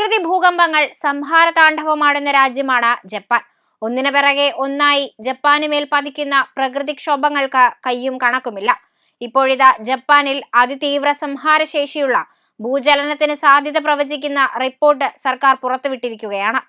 പ്രകൃതി ഭൂകമ്പങ്ങൾ സംഹാര താണ്ഡവമാടുന്ന രാജ്യമാണ് ജപ്പാൻ. ഒന്നിനു പിറകെ ഒന്നായി ജപ്പാന് മേൽ പതിക്കുന്ന പ്രകൃതിക്ഷോഭങ്ങൾക്ക് കയ്യും കണക്കുമില്ല. ഇപ്പോഴിതാ ജപ്പാനിൽ അതിതീവ്ര സംഹാരശേഷിയുള്ള ഭൂചലനത്തിന് സാധ്യത പ്രവചിക്കുന്ന റിപ്പോർട്ട് സർക്കാർ പുറത്തുവിട്ടിരിക്കുകയാണ്.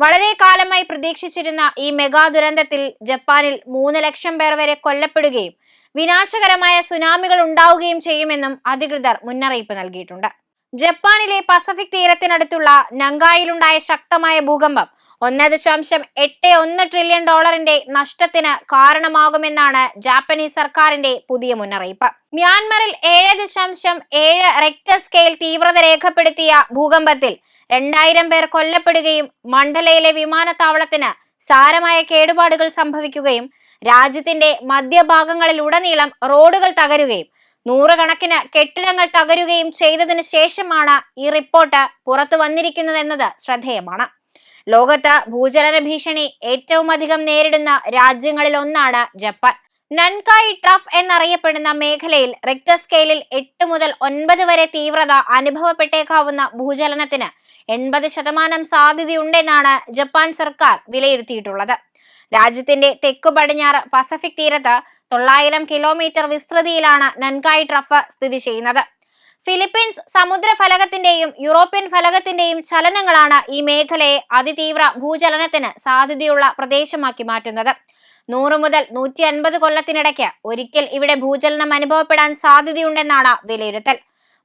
വളരെ കാലമായി പ്രതീക്ഷിച്ചിരുന്ന ഈ മെഗാ ദുരന്തത്തിൽ ജപ്പാനിൽ മൂന്ന് ലക്ഷം പേർ വരെ കൊല്ലപ്പെടുകയും വിനാശകരമായ സുനാമികൾ ഉണ്ടാവുകയും ചെയ്യുമെന്നും അധികൃതർ മുന്നറിയിപ്പ് നൽകിയിട്ടുണ്ട്. ജപ്പാനിലെ പസഫിക് തീരത്തിനടുത്തുള്ള നങ്കായിലുണ്ടായ ശക്തമായ ഭൂകമ്പം ഒന്ന് ദശാംശം എട്ട് ഒന്ന് ട്രില്യൺ ഡോളറിന്റെ നഷ്ടത്തിന് കാരണമാകുമെന്നാണ് ജാപ്പനീസ് സർക്കാരിന്റെ പുതിയ മുന്നറിയിപ്പ്. മ്യാൻമറിൽ ഏഴ് ദശാംശം ഏഴ് റെക്ടർ സ്കെയിൽ തീവ്രത രേഖപ്പെടുത്തിയ ഭൂകമ്പത്തിൽ രണ്ടായിരം പേർ കൊല്ലപ്പെടുകയും മണ്ഡലയിലെ വിമാനത്താവളത്തിന് സാരമായ കേടുപാടുകൾ സംഭവിക്കുകയും രാജ്യത്തിന്റെ മധ്യഭാഗങ്ങളിലുടനീളം റോഡുകൾ തകരുകയും നൂറുകണക്കിന് കെട്ടിടങ്ങൾ തകരുകയും ചെയ്തതിനു ശേഷമാണ് ഈ റിപ്പോർട്ട് പുറത്തു വന്നിരിക്കുന്നതെന്നത് ശ്രദ്ധേയമാണ്. ലോകത്ത് ഭൂചലന ഭീഷണി ഏറ്റവും അധികം നേരിടുന്ന രാജ്യങ്ങളിൽ ഒന്നാണ് ജപ്പാൻ. നൻകായി ട്രഫ് എന്നറിയപ്പെടുന്ന മേഖലയിൽ റിക്ടർ സ്കെയിലിൽ എട്ട് മുതൽ ഒൻപത് വരെ തീവ്രത അനുഭവപ്പെട്ടേക്കാവുന്ന ഭൂചലനത്തിന് എൺപത് ശതമാനം സാധ്യതയുണ്ടെന്നാണ് ജപ്പാൻ സർക്കാർ വിലയിരുത്തിയിട്ടുള്ളത്. രാജ്യത്തിന്റെ തെക്കു പടിഞ്ഞാറ് പസഫിക് തീരത്ത് തൊള്ളായിരം കിലോമീറ്റർ വിസ്തൃതിയിലാണ് നൻകായ് ട്രഫ് സ്ഥിതി ചെയ്യുന്നത്. ഫിലിപ്പീൻസ് സമുദ്രഫലകത്തിന്റെയും യൂറോപ്യൻ ഫലകത്തിന്റെയും ചലനങ്ങളാണ് ഈ മേഖലയെ അതിതീവ്ര ഭൂചലനത്തിന് സാധ്യതയുള്ള പ്രദേശമാക്കി മാറ്റുന്നത്. നൂറ് മുതൽ നൂറ്റി അൻപത് കൊല്ലത്തിനിടയ്ക്ക് ഒരിക്കൽ ഇവിടെ ഭൂചലനം അനുഭവപ്പെടാൻ സാധ്യതയുണ്ടെന്നാണ് വിലയിരുത്തൽ.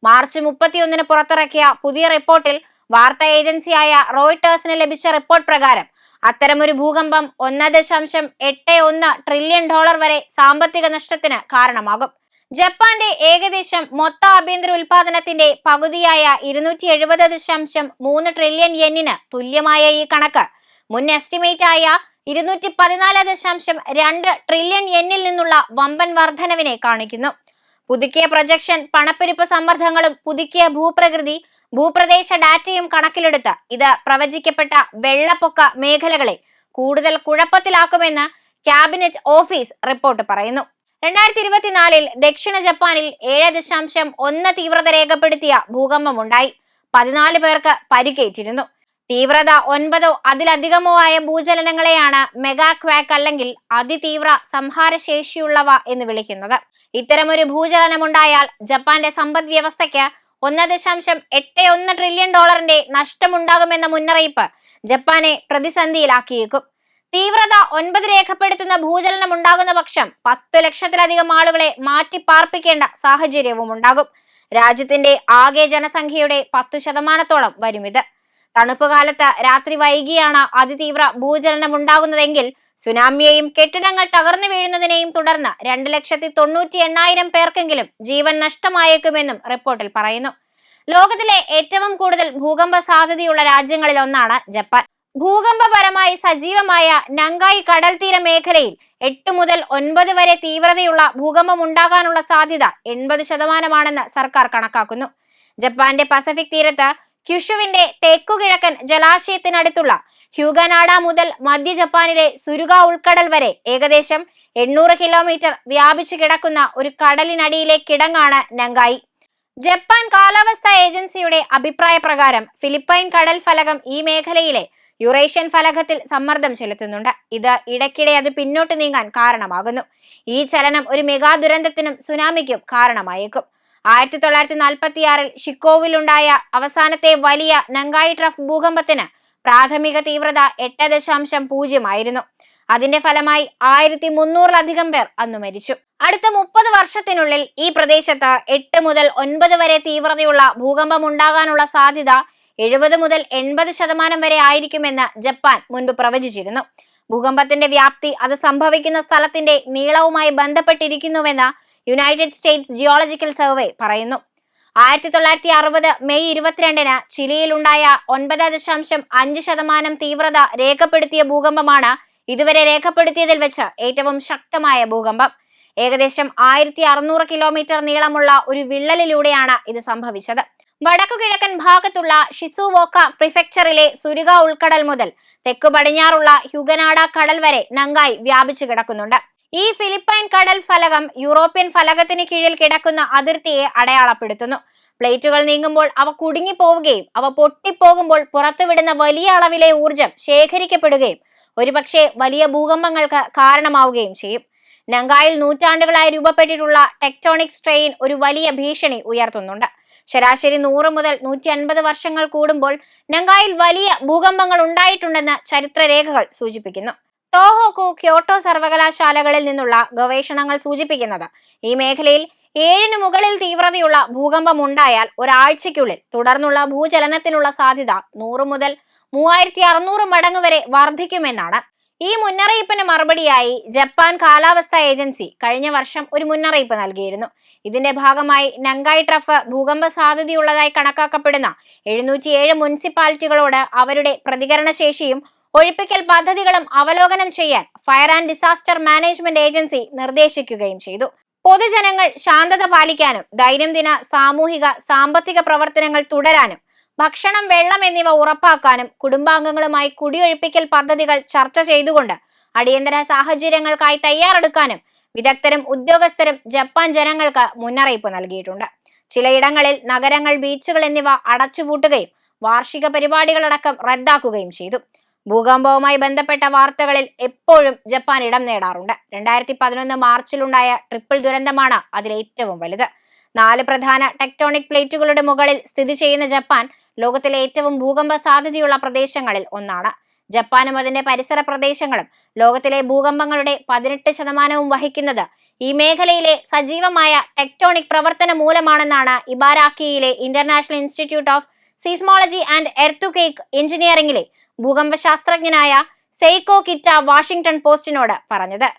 മാർച്ച് മുപ്പത്തിയൊന്നിന് പുറത്തിറക്കിയ പുതിയ റിപ്പോർട്ടിൽ വാർത്താ ഏജൻസിയായ റോയിട്ടേഴ്സിന് ലഭിച്ച റിപ്പോർട്ട് പ്രകാരം അത്തരമൊരു ഭൂകമ്പം ഒന്ന് ദശാംശം എട്ട് ഒന്ന് ട്രില്യൺ ഡോളർ വരെ സാമ്പത്തിക നഷ്ടത്തിന് കാരണമാകും. ജപ്പാന്റെ ഏകദേശം മൊത്ത ആഭ്യന്തര ഉൽപാദനത്തിന്റെ പകുതിയായ ഇരുന്നൂറ്റി എഴുപത് ദശാംശം മൂന്ന് ട്രില്യൺ യെന്നിന് തുല്യമായ ഈ കണക്ക്. മുൻ എസ്റ്റിമേറ്റ് ആയ ഇരുന്നൂറ്റി പതിനാല് ദശാംശം രണ്ട് ട്രില്യൺ യെന്നിൽ നിന്നുള്ള വമ്പൻ വർധനവിനെ കാണിക്കുന്നു. പുതുക്കിയ പ്രൊജക്ഷൻ പണപ്പെരുപ്പ് സമ്മർദ്ദങ്ങളും പുതുക്കിയ ഭൂപ്രകൃതി ഭൂപ്രദേശ ഡാറ്റയും കണക്കിലെടുത്ത് ഇത് പ്രവചിക്കപ്പെട്ട വെള്ളപ്പൊക്ക മേഖലകളെ കൂടുതൽ കുഴപ്പത്തിലാക്കുമെന്ന് ക്യാബിനറ്റ് ഓഫീസ് റിപ്പോർട്ട് പറയുന്നു. രണ്ടായിരത്തി ഇരുപത്തിനാലിൽ ദക്ഷിണ ജപ്പാനിൽ ഏഴ് ദശാംശം ഒന്ന് തീവ്രത രേഖപ്പെടുത്തിയ ഭൂകമ്പമുണ്ടായി. പതിനാല് പേർക്ക് പരിക്കേറ്റിരുന്നു. തീവ്രത ഒൻപതോ അതിലധികമോ ആയ ഭൂചലനങ്ങളെയാണ് മെഗാ ക്വാക്ക് അല്ലെങ്കിൽ അതിതീവ്ര സംഹാരശേഷിയുള്ളവ എന്ന് വിളിക്കുന്നത്. ഇത്തരമൊരു ഭൂചലനമുണ്ടായാൽ ജപ്പാന്റെ സമ്പദ് വ്യവസ്ഥയ്ക്ക് ഒന്ന് ദശാംശം എട്ട് ഒന്ന് ട്രില്യൺ ഡോളറിന്റെ നഷ്ടമുണ്ടാകുമെന്ന മുന്നറിയിപ്പ് ജപ്പാനെ പ്രതിസന്ധിയിലാക്കിയേക്കും. തീവ്രത ഒൻപത് രേഖപ്പെടുത്തുന്ന ഭൂചലനം ഉണ്ടാകുന്ന പക്ഷം പത്തു ലക്ഷത്തിലധികം ആളുകളെ മാറ്റിപ്പാർപ്പിക്കേണ്ട സാഹചര്യവും ഉണ്ടാകും രാജ്യത്തിന്റെ ആകെ ജനസംഖ്യയുടെ പത്തു ശതമാനത്തോളം വരും ഇത് തണുപ്പ് കാലത്ത് രാത്രി വൈകിയാണ് അതിതീവ്ര ഭൂചലനം ഉണ്ടാകുന്നതെങ്കിൽ സുനാമിയെയും കെട്ടിടങ്ങൾ തകർന്നു വീഴുന്നതിനെയും തുടർന്ന് രണ്ട് ലക്ഷത്തി തൊണ്ണൂറ്റി എണ്ണായിരം പേർക്കെങ്കിലും ജീവൻ നഷ്ടമായേക്കുമെന്നും റിപ്പോർട്ടിൽ പറയുന്നു. ലോകത്തിലെ ഏറ്റവും കൂടുതൽ ഭൂകമ്പ സാധ്യതയുള്ള രാജ്യങ്ങളിൽ ഒന്നാണ് ജപ്പാൻ. ഭൂകമ്പപരമായി സജീവമായ നങ്കായി കടൽ തീര മേഖലയിൽ എട്ട് മുതൽ ഒൻപത് വരെ തീവ്രതയുള്ള ഭൂകമ്പം ഉണ്ടാകാനുള്ള സാധ്യത എൺപത് ശതമാനമാണെന്ന് സർക്കാർ കണക്കാക്കുന്നു. ജപ്പാന്റെ പസഫിക് തീരത്ത് ക്യുഷുവിന്റെ തെക്കുകിഴക്കൻ ജലാശയത്തിനടുത്തുള്ള ഹ്യൂഗനാഡ മുതൽ മധ്യ ജപ്പാനിലെ സുരുക ഉൾക്കടൽ വരെ ഏകദേശം എണ്ണൂറ് കിലോമീറ്റർ വ്യാപിച്ചു കിടക്കുന്ന ഒരു കടലിനടിയിലെ കിടങ്ങാണ് നങ്കായി. ജപ്പാൻ കാലാവസ്ഥാ ഏജൻസിയുടെ അഭിപ്രായ പ്രകാരം ഫിലിപ്പൈൻ കടൽ ഫലകം ഈ മേഖലയിലെ യുറേഷ്യൻ ഫലകത്തിൽ സമ്മർദ്ദം ചെലുത്തുന്നുണ്ട്. ഇത് ഇടയ്ക്കിടെ അത് പിന്നോട്ട് നീങ്ങാൻ കാരണമാകുന്നു. ഈ ചലനം ഒരു മെഗാ ദുരന്തത്തിനും സുനാമിക്കും കാരണമായേക്കും. ആയിരത്തി തൊള്ളായിരത്തി നാൽപ്പത്തിയാറിൽ ഷിക്കോവിലുണ്ടായ അവസാനത്തെ വലിയ നങ്കായി ട്രഫ് ഭൂകമ്പത്തിന് പ്രാഥമിക തീവ്രത എട്ട് ദശാംശം പൂജ്യമായിരുന്നു അതിന്റെ ഫലമായി ആയിരത്തി മുന്നൂറിലധികം പേർ അന്ന് മരിച്ചു. അടുത്ത മുപ്പത് വർഷത്തിനുള്ളിൽ ഈ പ്രദേശത്ത് എട്ട് മുതൽ ഒൻപത് വരെ തീവ്രതയുള്ള ഭൂകമ്പം ഉണ്ടാകാനുള്ള സാധ്യത എഴുപത് മുതൽ എൺപത് ശതമാനം വരെ ആയിരിക്കുമെന്ന് ജപ്പാൻ മുൻപ് പ്രവചിച്ചിരുന്നു. ഭൂകമ്പത്തിന്റെ വ്യാപ്തി അത് സംഭവിക്കുന്ന സ്ഥലത്തിന്റെ നീളവുമായി ബന്ധപ്പെട്ടിരിക്കുന്നുവെന്ന് യുണൈറ്റഡ് സ്റ്റേറ്റ്സ് ജിയോളജിക്കൽ സർവേ പറയുന്നു. ആയിരത്തി തൊള്ളായിരത്തി അറുപത് മെയ് ഇരുപത്തിരണ്ടിന് ചിലിയിലുണ്ടായ ഒൻപത് ദശാംശം അഞ്ച് ശതമാനം തീവ്രത രേഖപ്പെടുത്തിയ ഭൂകമ്പമാണ് ഇതുവരെ രേഖപ്പെടുത്തിയതിൽ വെച്ച് ഏറ്റവും ശക്തമായ ഭൂകമ്പം. ഏകദേശം ആയിരത്തി അറുന്നൂറ് കിലോമീറ്റർ നീളമുള്ള ഒരു വിള്ളലിലൂടെയാണ് ഇത് സംഭവിച്ചത്. വടക്കു കിഴക്കൻ ഭാഗത്തുള്ള ഷിസുവോക്ക പ്രിഫെക്ചറിലെ സുരുക ഉൾക്കടൽ മുതൽ തെക്കു പടിഞ്ഞാറുള്ള ഹ്യുഗനാഡ കടൽ വരെ നങ്കായി വ്യാപിച്ചു കിടക്കുന്നുണ്ട്. ഈ ഫിലിപ്പൈൻ കടൽ ഫലകം യൂറോപ്യൻ ഫലകത്തിന് കീഴിൽ കിടക്കുന്ന അതിർത്തിയെ അടയാളപ്പെടുത്തുന്നു. പ്ലേറ്റുകൾ നീങ്ങുമ്പോൾ അവ കുടുങ്ങിപ്പോവുകയും അവ പൊട്ടിപ്പോകുമ്പോൾ പുറത്തുവിടുന്ന വലിയ അളവിലെ ഊർജം ശേഖരിക്കപ്പെടുകയും ഒരുപക്ഷെ വലിയ ഭൂകമ്പങ്ങൾക്ക് കാരണമാവുകയും ചെയ്യും. നങ്കായിൽ നൂറ്റാണ്ടുകളായി രൂപപ്പെട്ടിട്ടുള്ള ടെക്ടോണിക് സ്ട്രെയിൻ ഒരു വലിയ ഭീഷണി ഉയർത്തുന്നുണ്ട്. ശരാശരി നൂറ് മുതൽ നൂറ്റി അൻപത് വർഷങ്ങൾ കൂടുമ്പോൾ നങ്കായിൽ വലിയ ഭൂകമ്പങ്ങൾ ഉണ്ടായിട്ടുണ്ടെന്ന് ചരിത്രരേഖകൾ സൂചിപ്പിക്കുന്നു. തോഹോക്കു ക്യോട്ടോ സർവകലാശാലകളിൽ നിന്നുള്ള ഗവേഷണങ്ങൾ സൂചിപ്പിക്കുന്നത്. ഈ മേഖലയിൽ ഏഴിന് മുകളിൽ തീവ്രതയുള്ള ഭൂകമ്പം ഉണ്ടായാൽ ഒരാഴ്ചയ്ക്കുള്ളിൽ തുടർന്നുള്ള ഭൂചലനത്തിനുള്ള സാധ്യത നൂറ് മുതൽ മൂവായിരത്തി അറുന്നൂറ് മടങ്ങ് വരെ വർദ്ധിക്കുമെന്നാണ്. ഈ മുന്നറിയിപ്പിന് മറുപടിയായി ജപ്പാൻ കാലാവസ്ഥാ ഏജൻസി കഴിഞ്ഞ വർഷം ഒരു മുന്നറിയിപ്പ് നൽകിയിരുന്നു. ഇതിന്റെ ഭാഗമായി നങ്കായ് ട്രഫ് ഭൂകമ്പ സാധ്യതയുള്ളതായി കണക്കാക്കപ്പെടുന്ന എഴുന്നൂറ്റിയേഴ് മുനിസിപ്പാലിറ്റികളോട് അവരുടെ പ്രതികരണ ശേഷിയും ഒഴിപ്പിക്കൽ പദ്ധതികളും അവലോകനം ചെയ്യാൻ fire and disaster management agency നിർദ്ദേശിക്കുകയും ചെയ്തു. പൊതുജനങ്ങൾ ശാന്തത പാലിക്കാനും ദൈനംദിന സാമൂഹിക സാമ്പത്തിക പ്രവർത്തനങ്ങൾ തുടരാനും ഭക്ഷണം വെള്ളം എന്നിവ ഉറപ്പാക്കാനും കുടുംബാംഗങ്ങളുമായി കുടിയൊഴിപ്പിക്കൽ പദ്ധതികൾ ചർച്ച ചെയ്തുകൊണ്ട് അടിയന്തര സാഹചര്യങ്ങൾക്കായി തയ്യാറെടുക്കാനും വിദഗ്ധരും ഉദ്യോഗസ്ഥരും ജപ്പാൻ ജനങ്ങൾക്ക് മുന്നറിയിപ്പ് നൽകിയിട്ടുണ്ട്. ചിലയിടങ്ങളിൽ നഗരങ്ങൾ ബീച്ചുകൾ എന്നിവ അടച്ചുപൂട്ടുകയും വാർഷിക പരിപാടികളടക്കം റദ്ദാക്കുകയും ചെയ്തു. ഭൂകമ്പവുമായി ബന്ധപ്പെട്ട വാർത്തകളിൽ എപ്പോഴും ജപ്പാൻ ഇടം നേടാറുണ്ട്. രണ്ടായിരത്തി പതിനൊന്ന് മാർച്ചിലുണ്ടായ ട്രിപ്പിൾ ദുരന്തമാണ് അതിലേറ്റവും വലുത്. നാല് പ്രധാന ടെക്ടോണിക് പ്ലേറ്റുകളുടെ മുകളിൽ സ്ഥിതി ചെയ്യുന്ന ജപ്പാൻ ലോകത്തിലെ ഏറ്റവും ഭൂകമ്പ സാധ്യതയുള്ള പ്രദേശങ്ങളിൽ ഒന്നാണ്. ജപ്പാനും അതിന്റെ പരിസര പ്രദേശങ്ങളും ലോകത്തിലെ ഭൂകമ്പങ്ങളുടെ പതിനെട്ട് ശതമാനവും വഹിക്കുന്നത് ഈ മേഖലയിലെ സജീവമായ ടെക്ടോണിക് പ്രവർത്തനം മൂലമാണെന്നാണ് ഇബാരാക്കിയിലെ international institute of seismology and earthquake എഞ്ചിനീയറിംഗിലെ ഭൂകമ്പ ശാസ്ത്രജ്ഞനായ സെയ്കോ കിറ്റ വാഷിംഗ്ടൺ പോസ്റ്റിനോട് പറഞ്ഞത്.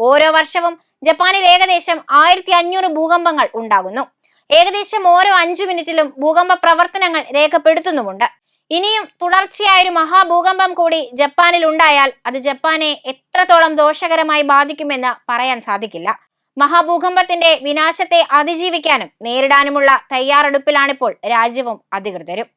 ഓരോ വർഷവും ജപ്പാനിൽ ഏകദേശം ആയിരത്തി അഞ്ഞൂറ് ഭൂകമ്പങ്ങൾ ഉണ്ടാകുന്നു. ഏകദേശം ഓരോ അഞ്ചു മിനിറ്റിലും ഭൂകമ്പ പ്രവർത്തനങ്ങൾ രേഖപ്പെടുത്തുന്നുമുണ്ട്. ഇനിയും തുടർച്ചയായ ഒരു മഹാഭൂകമ്പം കൂടി ജപ്പാനിൽ ഉണ്ടായാൽ അത് ജപ്പാനെ എത്രത്തോളം ദോഷകരമായി ബാധിക്കുമെന്ന് പറയാൻ സാധിക്കില്ല. മഹാഭൂകമ്പത്തിന്റെ വിനാശത്തെ അതിജീവിക്കാനും നേരിടാനുമുള്ള തയ്യാറെടുപ്പിലാണിപ്പോൾ രാജ്യവും അധികൃതരും.